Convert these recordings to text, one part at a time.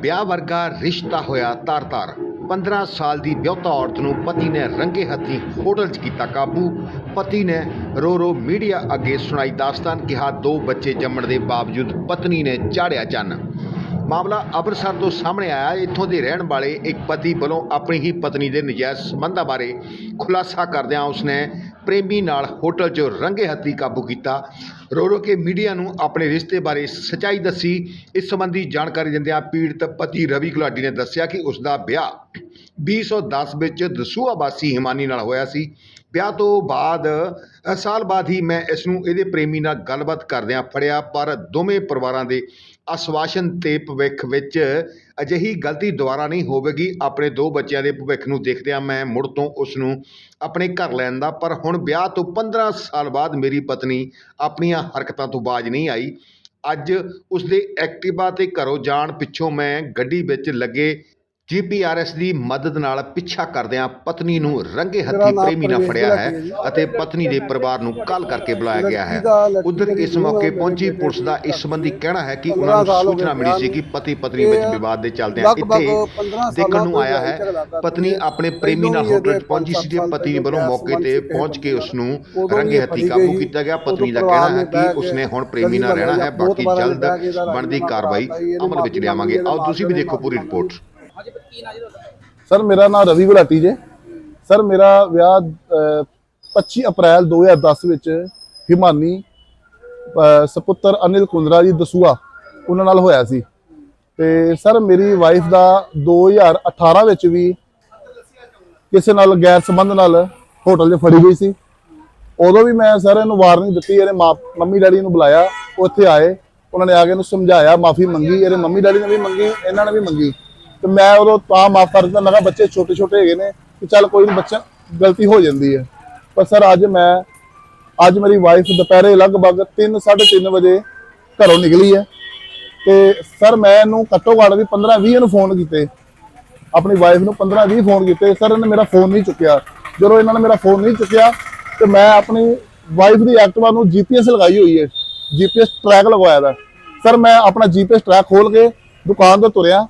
ਵਿਆਹ ਵਰਗਾ ਰਿਸ਼ਤਾ ਹੋਇਆ ਤਾਰ-ਤਾਰ। 15 ਸਾਲ ਦੀ ਵਿਆਹੁਤਾ ਔਰਤ ਨੂੰ ਪਤੀ ਨੇ ਰੰਗੇ ਹੱਥੀਂ ਹੋਟਲ 'ਚ ਕੀਤਾ ਕਾਬੂ। ਪਤੀ ਨੇ ਰੋ ਰੋ ਮੀਡੀਆ ਅੱਗੇ ਸੁਣਾਈ ਦਾਸਤਾਨ ਕਿਹਾ, ਦੋ ਬੱਚੇ ਜੰਮਣ ਦੇ ਬਾਵਜੂਦ ਪਤਨੀ ਨੇ ਚਾੜਿਆ ਚੰਨ। ਮਾਮਲਾ ਅੰਮ੍ਰਿਤਸਰ ਤੋਂ ਸਾਹਮਣੇ ਆਇਆ। ਇੱਥੋਂ ਦੇ ਰਹਿਣ ਵਾਲੇ ਇੱਕ ਪਤੀ ਵੱਲੋਂ ਆਪਣੀ ਹੀ ਪਤਨੀ ਦੇ ਨਜਾਇਜ਼ ਸੰਬੰਧਾਂ ਬਾਰੇ ਖੁਲਾਸਾ ਕਰਦਿਆਂ ਉਸਨੇ ਪ੍ਰੇਮੀ ਨਾਲ ਹੋਟਲ 'ਚ ਰੰਗੇ ਹੱਥੀਂ ਕਾਬੂ ਕੀਤਾ। ਰੋ ਰੋ ਕੇ ਮੀਡੀਆ ਨੂੰ ਆਪਣੇ ਰਿਸ਼ਤੇ ਬਾਰੇ ਸਚਾਈ ਦੱਸੀ। ਇਸ ਸੰਬੰਧੀ ਜਾਣਕਾਰੀ ਦਿੰਦਿਆਂ ਪੀੜਤ ਪਤੀ ਰਵੀ ਗੁਲਾਟੀ ਨੇ ਦੱਸਿਆ ਕਿ ਉਸ ਦਾ ਵਿਆਹ 2010 ਵਿੱਚ ਦਸੂਆ ਵਾਸੀ ਹਿਮਾਨੀ ਨਾਲ ਹੋਇਆ ਸੀ। ਵਿਆਹ ਤੋਂ ਬਾਅਦ ਸਾਲ ਬਾਅਦ ਹੀ ਮੈਂ ਇਸ ਨੂੰ ਇਹਦੇ ਪ੍ਰੇਮੀ ਨਾਲ ਗੱਲਬਾਤ ਕਰਦਿਆਂ ਫੜਿਆ, ਪਰ ਦੋਵੇਂ ਪਰਿਵਾਰਾਂ ਦੇ ਆਸ਼ਵਾਸਨ ਤੇ ਭਵਿੱਖ ਵਿੱਚ ਅਜਿਹੀ ਗਲਤੀ ਦੁਬਾਰਾ ਨਹੀਂ ਹੋਵੇਗੀ। ਆਪਣੇ ਦੋ ਬੱਚਿਆਂ ਦੇ ਭਵਿੱਖ ਨੂੰ ਦੇਖਦਿਆਂ ਮੈਂ ਮੁੜ ਤੋਂ ਉਸ ਨੂੰ ਆਪਣੇ ਘਰ ਲੈਣ ਦਾ, ਪਰ ਹੁਣ ਵਿਆਹ ਤੋਂ 15 ਸਾਲ ਬਾਅਦ ਮੇਰੀ ਪਤਨੀ ਆਪਣੀਆਂ ਹਰਕਤਾਂ ਤੋਂ ਬਾਜ ਨਹੀਂ ਆਈ। ਅੱਜ ਉਸਦੇ ਐਕਟਿਵਾ ਤੇ ਘਰੋਂ ਜਾਣ ਪਿੱਛੋਂ ਮੈਂ ਗੱਡੀ ਵਿੱਚ ਲੱਗੇ ਜੀਪੀਆਰਐਸ ਦੀ ਮਦਦ ਨਾਲ ਪਿੱਛਾ ਕਰਦਿਆਂ ਪਤਨੀ ਨੂੰ ਰੰਗੇ ਹੱਥੀਂ ਪ੍ਰੇਮੀ ਨਾਲ ਫੜਿਆ ਹੈ ਅਤੇ ਪਤਨੀ ਦੇ ਪਰਿਵਾਰ ਨੂੰ ਕਾਲ ਕਰਕੇ ਬੁਲਾਇਆ ਗਿਆ ਹੈ। ਉਧਰ ਇਸ ਮੌਕੇ ਪਹੁੰਚੀ ਪੁਲਿਸ ਦਾ ਇਸ ਸੰਬੰਧੀ ਕਹਿਣਾ ਹੈ ਕਿ ਉਹਨਾਂ ਨੂੰ ਸੂਚਨਾ ਮਿਲੀ ਸੀ ਕਿ ਪਤੀ ਪਤਨੀ ਵਿੱਚ ਵਿਵਾਦ ਦੇ ਚੱਲਦਿਆਂ ਇੱਥੇ ਦੇਖਣ ਨੂੰ ਆਇਆ ਹੈ। ਪਤਨੀ ਆਪਣੇ ਪ੍ਰੇਮੀ ਨਾਲ ਹੋਟਲ 'ਚ ਪਹੁੰਚੀ ਸੀ ਤੇ ਪਤੀ ਵੱਲੋਂ ਮੌਕੇ ਤੇ ਪਹੁੰਚ ਕੇ ਉਸ ਨੂੰ ਰੰਗੇ ਹੱਥੀਂ ਕਾਬੂ ਕੀਤਾ ਗਿਆ। ਪਤਨੀ ਦਾ ਕਹਿਣਾ ਹੈ ਕਿ ਉਸਨੇ ਹੁਣ ਪ੍ਰੇਮੀ ਨਾਲ ਰਹਿਣਾ ਹੈ ਬਾਕੀ ਜਲਦ ਬਣਦੀ ਕਾਰਵਾਈ ਅਮਲ ਵਿੱਚ ਲਿਆਵਾਂਗੇ। ਆਓ ਤੁਸੀਂ ਵੀ ਦੇਖੋ ਪੂਰੀ ਰਿਪੋਰਟ। ਹਾਂਜੀ ਪਰ ਕੀ ਨਾ ਜੀ ਤੁਹਾਡਾ? ਸਰ ਮੇਰਾ ਨਾਮ ਰਵੀ ਗੁਲਾਟੀ ਜੇ। ਸਰ ਮੇਰਾ ਵਿਆਹ ਅਹ, 25 ਅਪ੍ਰੈਲ 2010 ਵਿੱਚ ਹਿਮਾਨੀ ਅਹ, ਸਪੁੱਤਰ ਅਨਿਲ ਕੁੰਦਰਾ ਜੀ ਦਸੂਆ ਉਹਨਾਂ ਨਾਲ ਹੋਇਆ ਸੀ। ਤੇ ਸਰ ਮੇਰੀ ਵਾਈਫ ਦਾ 2018 ਵਿੱਚ ਵੀ ਕਿਸੇ ਨਾਲ ਗੈਰ ਸੰਬੰਧ ਨਾਲ ਹੋਟਲ 'ਚ ਫੜੀ ਗਈ ਸੀ। ਉਦੋਂ ਵੀ ਮੈਂ ਸਰ ਇਹਨੂੰ ਵਾਰਨਿੰਗ ਦਿੱਤੀ ਇਹਦੇ ਮਾਂ ਮੰਮੀ ਡੈਡੀ ਨੂੰ ਬੁਲਾਇਆ ਉਹ ਇੱਥੇ ਆਏ ਉਹਨਾਂ ਨੇ ਆ ਕੇ ਇਹਨੂੰ ਸਮਝਾਇਆ ਮਾਫੀ ਮੰਗੀ ਇਹਦੇ ਮੰਮੀ ਡੈਡੀ ਨੇ ਵੀ ਮੰਗੀ ਇਹਨਾਂ ਨੇ ਵੀ ਮੰਗੀ। ਤੇ ਮੈਂ ਉਦੋਂ ਤਾਂ ਮਾਫ ਕਰ ਦਿੱਤਾ ਮੈਂ ਕਿਹਾ ਬੱਚੇ ਛੋਟੇ ਛੋਟੇ ਹੈਗੇ ਨੇ ਕਿ ਚੱਲ ਕੋਈ ਨਹੀਂ ਬੱਚਾ ਗਲਤੀ ਹੋ ਜਾਂਦੀ ਹੈ। ਪਰ ਸਰ ਅੱਜ ਮੈਂ, ਅੱਜ ਮੇਰੀ ਵਾਈਫ ਦੁਪਹਿਰੇ ਲਗਭਗ 3:30 ਵਜੇ ਘਰੋਂ ਨਿਕਲੀ ਹੈ। ਤੇ ਸਰ ਮੈਂ ਇਹਨੂੰ ਘੱਟੋ ਘੱਟ ਵੀ 15-20 ਨੂੰ ਫੋਨ ਕੀਤੇ। ਆਪਣੀ ਵਾਈਫ ਨੂੰ 15-20 ਫੋਨ ਕੀਤੇ। ਸਰ ਇਹਨੇ ਮੇਰਾ ਫੋਨ ਨਹੀਂ ਚੁੱਕਿਆ। ਜਦੋਂ ਇਹਨਾਂ ਨੇ ਮੇਰਾ ਫੋਨ ਨਹੀਂ ਚੁੱਕਿਆ, ਤੇ ਮੈਂ ਆਪਣੀ ਵਾਈਫ ਦੀ ਐਕਟਿਵਾ ਨੂੰ ਜੀਪੀਐਸ ਲਗਾਈ ਹੋਈ ਹੈ। ਜੀਪੀਐਸ ਟਰੈਕ ਲਗਵਾਇਆ ਦਾ। ਸਰ ਮੈਂ ਆਪਣਾ ਜੀਪੀਐਸ ਟਰੈਕ ਖੋਲ ਕੇ ਦੁਕਾਨ ਤੋਂ ਤੁਰਿਆ।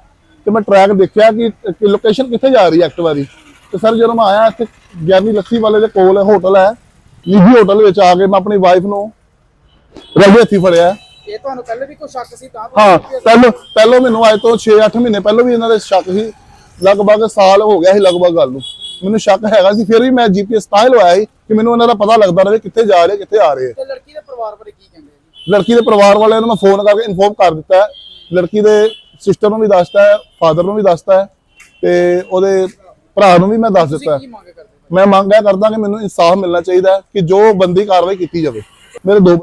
ਤੇ ਮੈਂ ਟਰੈਕ ਦੇਖਿਆ ਕਿ ਲੋਕੇਸ਼ਨ ਕਿੱਥੇ ਜਾ ਰਹੀ ਹੈ ਐਕਟਿਵਾ ਦੀ ਤੇ ਸਰ ਜਦੋਂ ਮੈਂ ਆਇਆ ਇੱਥੇ ਗਿਆਨੀ ਲੱਸੀ ਵਾਲੇ ਦੇ ਕੋਲ ਹੋਟਲ ਹੈ। ਨਿੱਜੀ ਹੋਟਲ ਵਿੱਚ ਆ ਕੇ ਮੈਂ ਆਪਣੀ ਵਾਈਫ ਨੂੰ ਰੰਗੇ ਹੱਥੀ ਫੜਿਆ। ਇਹ ਤੁਹਾਨੂੰ ਪਹਿਲੇ ਵੀ ਕੋਈ ਸ਼ੱਕ ਸੀ ਤਾਂ? ਹਾਂ ਪਹਿਲਾਂ ਪਹਿਲਾਂ ਮੈਨੂੰ ਅੱਜ ਤੋਂ 6-8 ਮਹੀਨੇ ਪਹਿਲਾਂ ਵੀ ਇਹਨਾਂ ਦੇ ਸ਼ੱਕ ਸੀ। ਲਗਭਗ ਸਾਲ ਹੋ ਗਿਆ ਸੀ ਲਗਭਗ ਗੱਲ ਨੂੰ। ਮੈਨੂੰ ਸ਼ੱਕ ਹੈਗਾ ਸੀ ਫਿਰ ਵੀ ਮੈਂ ਜੀਪੀਐਸ ਤਾਂ ਹੀ ਲਵਾਇਆ ਸੀ ਕਿ ਮੈਨੂੰ ਇਹਨਾਂ ਦਾ ਪਤਾ ਲੱਗਦਾ ਰਹੇ ਕਿੱਥੇ ਜਾ ਰਹੇ ਕਿੱਥੇ ਆ ਰਹੇ ਤੇ ਲੜਕੀ ਦੇ ਪਰਿਵਾਰ ਬਾਰੇ ਕੀ ਕਹਿੰਦੇ ਲੜਕੀ ਦੇ ਪਰਿਵਾਰ ਵਾਲਿਆਂ ਨੂੰ ਮੈਂ ਫੋਨ ਕਰਕੇ ਇਨਫੋਰਮ ਕਰ ਦਿੱਤਾ ਹੈ। ਲੜਕੀ ਦੇ ਸਿਸਟਰ ਨੂੰ ਵੀ ਦੱਸਤਾ ਹੈ ਫਾਦਰ ਨੂੰ ਵੀ ਦੱਸਤਾ ਹੈ ਤੇ ਉਹਦੇ ਭਰਾ ਨੂੰ ਵੀ ਮੈਂ ਦੱਸ ਦਿੱਤਾ ਹੈ? ਮੈਂ ਮੰਗ ਇਹ ਕਰਦਾ ਕਿ ਮੈਨੂੰ ਇਨਸਾਫ ਮਿਲਣਾ ਚਾਹੀਦਾ ਹੈ ਕਿ ਜੋ ਬੰਦੀ ਕਾਰਵਾਈ ਕੀਤੀ ਜਾਵੇ ਮੇਰੇ ਦੋ